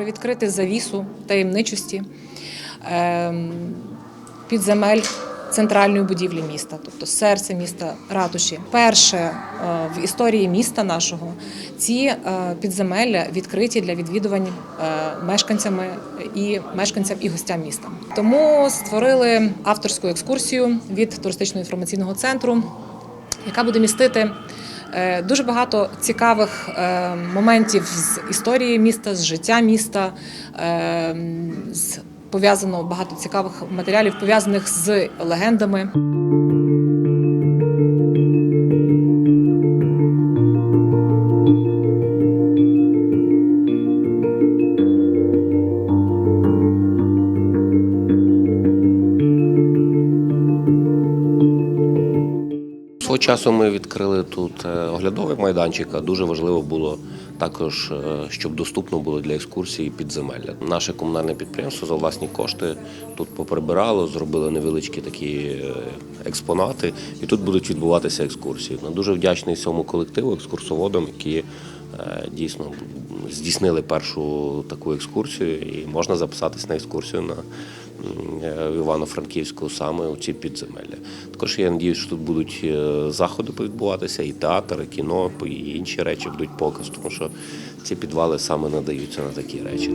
відкрити завісу таємничості ем, підземель центральної будівлі міста, тобто серце міста ратуші. Перше е, в історії міста нашого ці е, підземелля відкриті для відвідувань е, мешканцями і мешканцям і гостям міста. Тому створили авторську екскурсію від туристично-інформаційного центру, яка буде містити дуже багато цікавих е, моментів з історії міста, з життя міста. е, з Пов'язано багато цікавих матеріалів, пов'язаних з легендами. Свого часу ми відкрили тут е, оглядовий майданчик. а Дуже важливо було також, е, щоб доступно було для екскурсії підземелля. Наше комунальне підприємство за власні кошти тут поприбирало, зробили невеличкі такі е, експонати, і тут будуть відбуватися екскурсії. Я дуже вдячний цьому колективу, екскурсоводам, які дійсно здійснили першу таку екскурсію, і можна записатись на екскурсію на в Івано-Франківську саме у ці підземелля. Також я надіюсь, що тут будуть е, заходи відбуватися, і театр, і кіно, і інші речі будуть показ, тому що ці підвали саме надаються на такі речі.